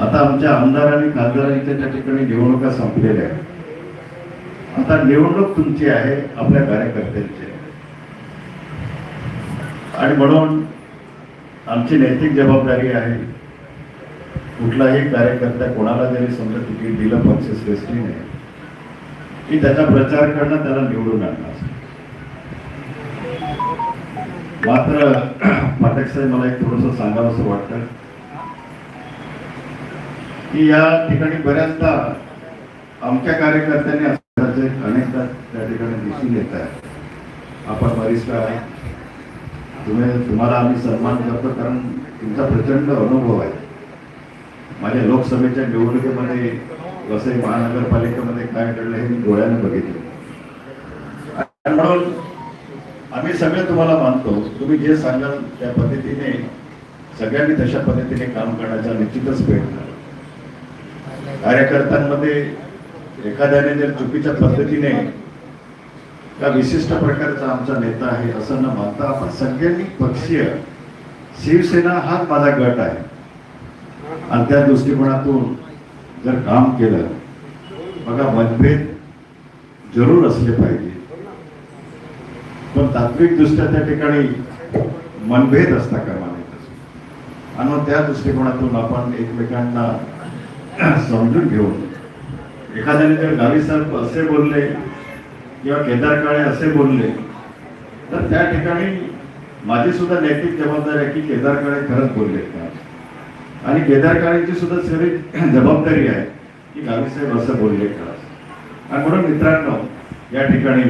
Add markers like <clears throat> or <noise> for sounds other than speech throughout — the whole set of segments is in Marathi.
आता आमच्या आमदार आणि खासदारांच्या त्या ठिकाणी निवडणुका संपलेल्या आहेत. आता निवडणूक तुमची आहे आपल्या कार्यकर्त्यांची आणि म्हणून आमची नैतिक जबाबदारी आहे कुठलाही कार्यकर्ता कोणाला जरी समजा तिकीट दिलं पक्षश्रेष्ठीने की त्याचा प्रचार करणं त्याला निवडून आणणार मात्र <clears throat> पाठक साहेब मला एक थोडंसं सांगावं असं वाटतं. की या ठिकाणी बऱ्याचदा आमच्या कार्यकर्त्यांनी अनेकदा त्या ठिकाणी दिसून येत आहे. आपण वरिष्ठ आहे तुम्ही तुम्हाला आम्ही सन्मान करतो कारण तुमचा प्रचंड अनुभव आहे. माझ्या लोकसभेच्या निवडणुकीमध्ये वसई महानगरपालिकेमध्ये काय घडलं हे मी डोळ्याने बघितलं. आणि म्हणून आम्ही सगळे तुम्हाला मानतो तुम्ही जे सांगाल त्या पद्धतीने सगळ्यांनी तशा पद्धतीने काम करण्याचा निश्चितच प्रयत्न कार्यकर्त्यांमध्ये एखाद्याने जर चुकीच्या पद्धतीने का विशिष्ट प्रकारचा आमचा नेता आहे असं न मानता आपण सगळ्यांनी पक्षीय शिवसेना हाच माझा गट आहे. आणि त्या दृष्टिकोनातून जर काम केलं बघा मतभेद जरूर असले पाहिजे. पण तात्विक दृष्ट्या त्या ठिकाणी मनभेद असता कामा नये आणि मग त्या दृष्टिकोनातून आपण एकमेकांना समजून घेऊन एखाद्याने जर गावी साहेब असे बोलले किंवा केदार काळे असे बोलले तर त्या ठिकाणी माझी सुद्धा नैतिक जबाबदारी आहे की केदार काळे खरंच बोलले का? आणि केदार काळेची सुद्धा सगळी जबाबदारी आहे की गावी साहेब असं बोलले का? आणि म्हणून मित्रांनो या ठिकाणी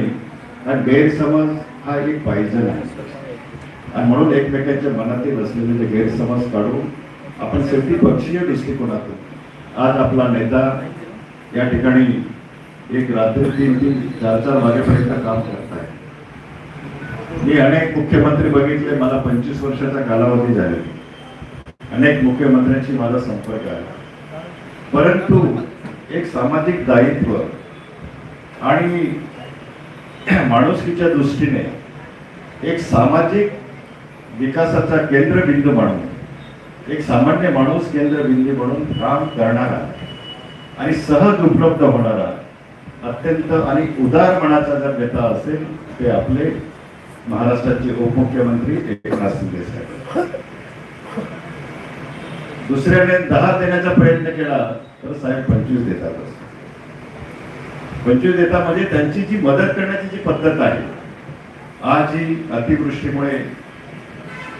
गैरसमज हा एक पाहिजे आहे. आणि म्हणून एकमेकांच्या मनातील असलेले जे गैरसमज काढून आपण शेवटी पक्षीय दृष्टिकोनातून आज आपला नेता या ठिकाणी एक रात्री तीन तीन चार चार वाजेपर्यंत काम करताय. मी अनेक मुख्यमंत्री बघितले मला पंचवीस वर्षाचा कालावधी झाले अनेक मुख्यमंत्र्यांशी माझा संपर्क आहे. परंतु एक सामाजिक दायित्व आणि माणुसकीच्या दृष्टीने एक सामाजिक विकासाचा केंद्रबिंदू म्हणून एक सामान्य माणूस केंद्रबिंदू म्हणून काम करणारा आणि सहज उपलब्ध होणारा अत्यंत आणि उदार मनाचा जर नेता असेल ते आपले महाराष्ट्राचे उपमुख्यमंत्री एकनाथ शिंदे साहेब. दुसऱ्याने दहा देण्याचा प्रयत्न केला तर साहेब पंचवीस देतात. पंचवीस देता म्हणजे त्यांची जी मदत करण्याची जी पद्धत आहे आज ही अतिवृष्टीमुळे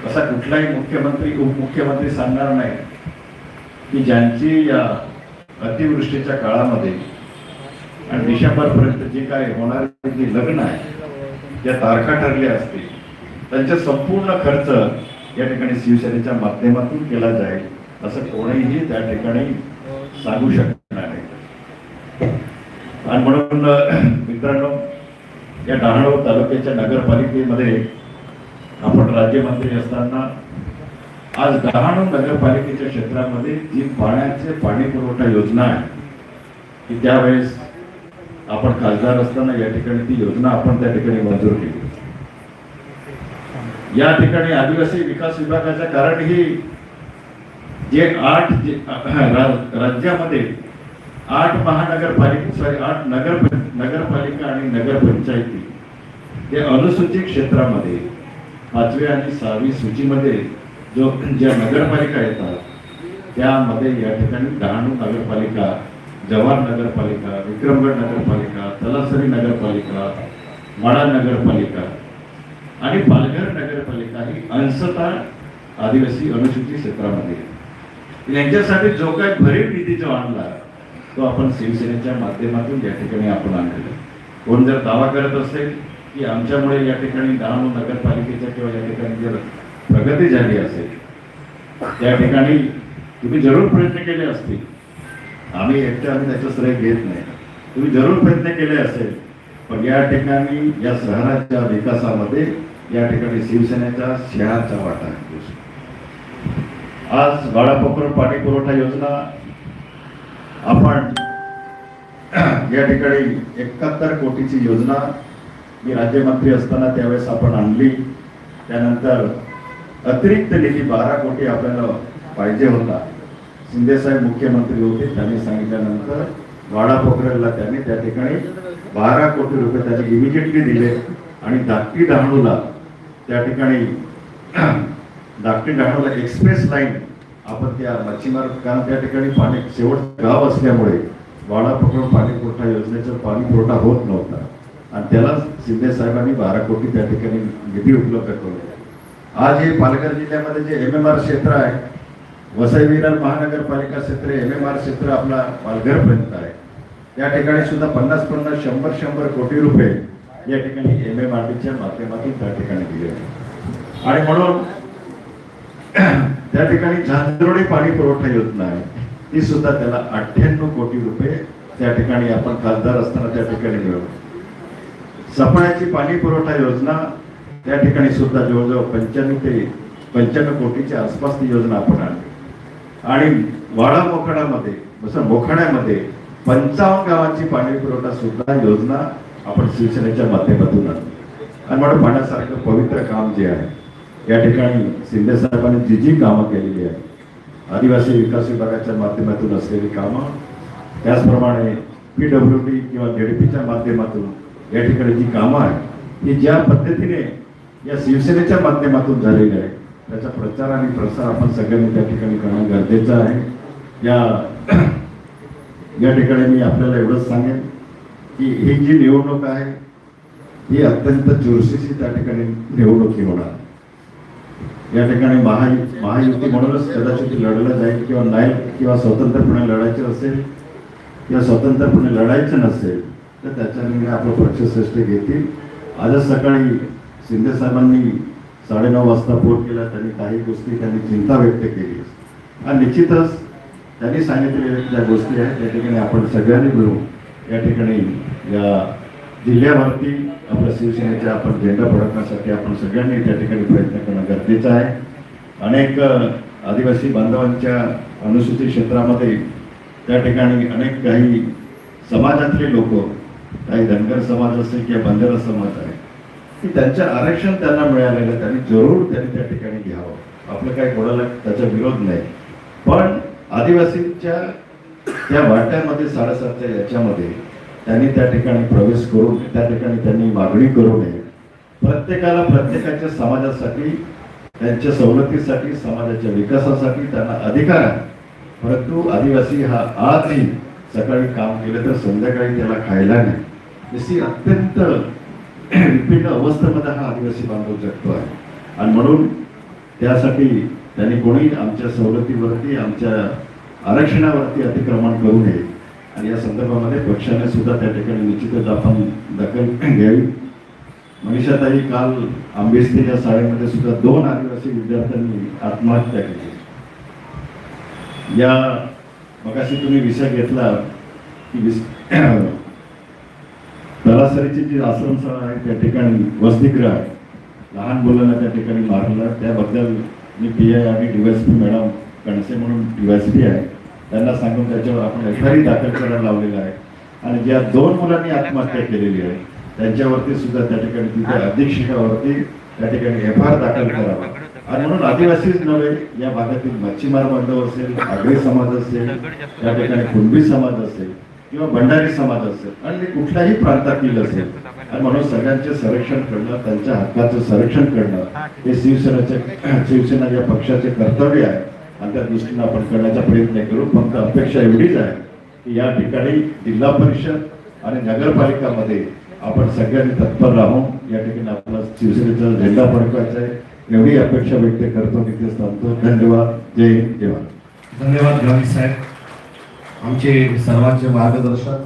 असा कुठलाही मुख्यमंत्री उपमुख्यमंत्री सांगणार नाही की ज्यांची या अतिवृष्टीच्या काळामध्ये आणि डिसेंबरपर्यंत जे काय होणार जी लग्न आहे त्या तारखा ठरल्या असतील त्यांचा संपूर्ण खर्च या ठिकाणी शिवसेनेच्या माध्यमातून केला जाईल असं कोणीही त्या ठिकाणी सांगू शकणार नाही. आणि म्हणून मित्रांनो या डहाणू तालुक्याच्या नगरपालिकेमध्ये आपण राज्यमंत्री असताना आज डहाणू नगरपालिकेच्या क्षेत्रामध्ये जी पाण्याचे पाणी पुरवठा योजना आहे की त्यावेळेस आपण खासदार असताना या ठिकाणी ती योजना आपण त्या ठिकाणी मंजूर केली. या ठिकाणी आदिवासी विकास विभागाच्या कारण ही जे आठ राज्यामध्ये आठ महानगरपालिका सॉरी आठ नगर नगरपालिका आणि नगरपंचायती ते अनुसूचित क्षेत्रामध्ये पाचवी आणि सहावी सूचीमध्ये जो ज्या नगरपालिका येतात त्यामध्ये या ठिकाणी डहाणू नगरपालिका जवाहर नगरपालिका विक्रमगड नगरपालिका तलासरी नगरपालिका माडा नगरपालिका आणि पालघर नगरपालिका ही अंशता आदिवासी अनुसूचित क्षेत्रामध्ये यांच्यासाठी जो काय भरीव निधी जो आणला तो आपण शिवसेनेच्या माध्यमातून या ठिकाणी आपण आणलेला आहे. कोण जर दावा करत असेल की आमच्यामुळे या ठिकाणी डहाणू नगरपालिकेच्या किंवा या ठिकाणी जर प्रगती झाली असेल त्या ठिकाणी तुम्ही जरूर प्रयत्न केले असतील. आम्ही एकटे आम्ही त्याचं श्रेय घेत नाही. तुम्ही जरूर प्रयत्न केले असेल पण या ठिकाणी या शहराच्या विकासामध्ये या ठिकाणी शिवसेनेचा शहराचा वाटा आहे. आज गाळापोखर पाणी पुरवठा योजना आपण या ठिकाणी एकाहत्तर कोटीची योजना मी राज्यमंत्री असताना त्यावेळेस आपण आणली. त्यानंतर अतिरिक्त निधी बारा कोटी आपल्याला पाहिजे होता. शिंदेसाहेब मुख्यमंत्री होते त्यांनी सांगितल्यानंतर वाडा पोखरेला त्यांनी त्या ठिकाणी बारा कोटी रुपये त्यांनी इमिजिएटली दिले. आणि धाकटी डहाणूला त्या ठिकाणी <clears throat> धाकटी डहाणूला एक्सप्रेस लाईन आपण त्या मच्छीमार कारण त्या ठिकाणी पाणी शेवट गाव असल्यामुळे वाडा पकडून पाणी पुरवठा योजनेचा पाणी पुरवठा होत नव्हता. आणि त्याला शिंदे साहेबांनी बारा कोटी त्या ठिकाणी निधी उपलब्ध करून आज हे पालघर जिल्ह्यामध्ये जे एम एम आर क्षेत्र आहे वसई विरार महानगरपालिका क्षेत्र एम एम आर क्षेत्र आपला पालघरपर्यंत आहे. त्या ठिकाणी सुद्धा पन्नास पन्नास शंभर शंभर कोटी रुपये या ठिकाणी एम एम आर डीच्या माध्यमातून त्या ठिकाणी दिले आणि म्हणून त्या ठिकाणी झांजरोडी पाणी पुरवठा योजना आहे ती सुद्धा त्याला अठ्ठ्याण्णव कोटी रुपये त्या ठिकाणी आपण खासदार असताना त्या ठिकाणी मिळवतो सफळ्याची पाणी पुरवठा योजना त्या ठिकाणी सुद्धा जवळजवळ पंच्याण्णव ते पंच्याण्णव कोटीच्या आसपास ती योजना आपण आणली. आणि वाडा मोखाड्यामध्ये मोखाड्यामध्ये पंचावन्न गावांची पाणी पुरवठा सुद्धा योजना आपण शिवसेनेच्या माध्यमातून आणली. आणि म्हणून पाण्यासारखं पवित्र काम जे आहे या ठिकाणी शिंदे साहेबांनी जी जी कामं केलेली आहेत आदिवासी विकास विभागाच्या माध्यमातून असलेली कामं त्याचप्रमाणे पी डब्ल्यू डी किंवा झेडपीच्या माध्यमातून या ठिकाणी जी कामं आहेत ही ज्या पद्धतीने या शिवसेनेच्या माध्यमातून झालेली आहे त्याचा प्रचार आणि प्रसार आपण सगळ्यांनी त्या ठिकाणी करणं गरजेचं आहे. या <clears throat> या ठिकाणी मी आपल्याला एवढंच सांगेन की ही जी निवडणूक आहे ही अत्यंत चुरशीची त्या ठिकाणी निवडणूक होणार. या ठिकाणी महा महायुती म्हणूनच कदाचित लढलं जाईल किंवा नाही किंवा स्वतंत्रपणे लढायचं असेल किंवा स्वतंत्रपणे लढायचं नसेल तर त्याच्या निर्णय आपलं पक्षश्रेष्ठ घेतील. आजच सकाळी शिंदे साहेबांनी साडेनऊ वाजता फोन केला त्यांनी काही गोष्टी त्यांनी चिंता व्यक्त केली. आणि निश्चितच त्यांनी सांगितलेल्या ज्या गोष्टी आहेत त्या ठिकाणी आपण सगळ्यांनी मिळून या ठिकाणी या जिल्ह्यावरती आपल्या शिवसेनेच्या आपण झेंडा फडकण्यासाठी आपण सगळ्यांनी त्या ठिकाणी प्रयत्न करणं गरजेचं आहे. अनेक आदिवासी बांधवांच्या अनुसूचित क्षेत्रामध्ये त्या ठिकाणी अनेक काही समाजातले लोक काही धनगर समाज असेल किंवा बंजारा समाज आहे की त्यांचं आरक्षण त्यांना मिळालेलं आहे. त्यांनी जरूर त्यांनी त्या ठिकाणी घ्यावं. आपलं काही कोणाला त्याचा विरोध नाही. पण आदिवासींच्या त्या वाट्यामध्ये साडेसातच्या याच्यामध्ये त्यांनी त्या ठिकाणी प्रवेश करून त्या ठिकाणी त्यांनी मागणी करू नये. प्रत्येकाला प्रत्येकाच्या समाजासाठी त्यांच्या सवलतीसाठी समाजाच्या विकासासाठी त्यांना अधिकार आहे. परंतु आदिवासी हा आजही सकाळी काम केलं तर संध्याकाळी त्याला खायला नाही. जशी अत्यंत विपीड अवस्थेमध्ये हा आदिवासी बांधव जगतो आहे. आणि म्हणून त्यासाठी त्यांनी कोणी आमच्या सवलतीवरती आमच्या आरक्षणावरती अतिक्रमण करू नये. आणि या संदर्भामध्ये पक्षाने सुद्धा त्या ठिकाणी निश्चितच आपण दखल घ्यावी. मनीषाताई काल आंबेस्ते या शाळेमध्ये सुद्धा दोन आदिवासी विद्यार्थ्यांनी आत्महत्या केली. या मगाशी तुम्ही विषय घेतला की विस तलासरीची जी आश्रमशाळा आहे त्या ठिकाणी वसतिगृह आहे. लहान मुलांना त्या ठिकाणी मारलं. त्याबद्दल मी पी आय आणि डीवायसपी मॅडम कणसे म्हणून डीवायसपी आहे. त्यांना सांगून त्याच्यावर आपण एफ आय दाखल करायला लावलेला आहे. आणि ज्या दोन मुलांनी आत्महत्या केलेली आहे त्यांच्यावरती सुद्धा त्या ठिकाणी तिथे अधीक्षकावरती त्या ठिकाणी एफ आर दाखल करावा. आणि म्हणून आदिवासीच नव्हे या भागातील मच्छीमार बांधव असेल आगरी समाज असेल त्या ठिकाणी कुणबी समाज असेल किंवा भंडारी समाज असेल आणि ते कुठल्याही प्रांतातील असेल. आणि म्हणून सगळ्यांचे संरक्षण करणं त्यांच्या हक्काचं संरक्षण करणं हे शिवसेनेचे <clears throat> शिवसेना या पक्षाचे कर्तव्य आहे. आणि त्या दृष्टीनं आपण करण्याचा प्रयत्न करू. फक्त अपेक्षा एवढीच आहे की या ठिकाणी जिल्हा परिषद आणि नगरपालिकामध्ये आपण सगळ्यांनी तत्पर राहून या ठिकाणी आपला शिवसेनेचा झेंडा फडकवायचा आहे. एवढी अपेक्षा व्यक्त करतो तिथेच थांबतो धन्यवाद जय हिंद जय धन्यवाद गावी साहेब. आमचे सर्वांचे मार्गदर्शक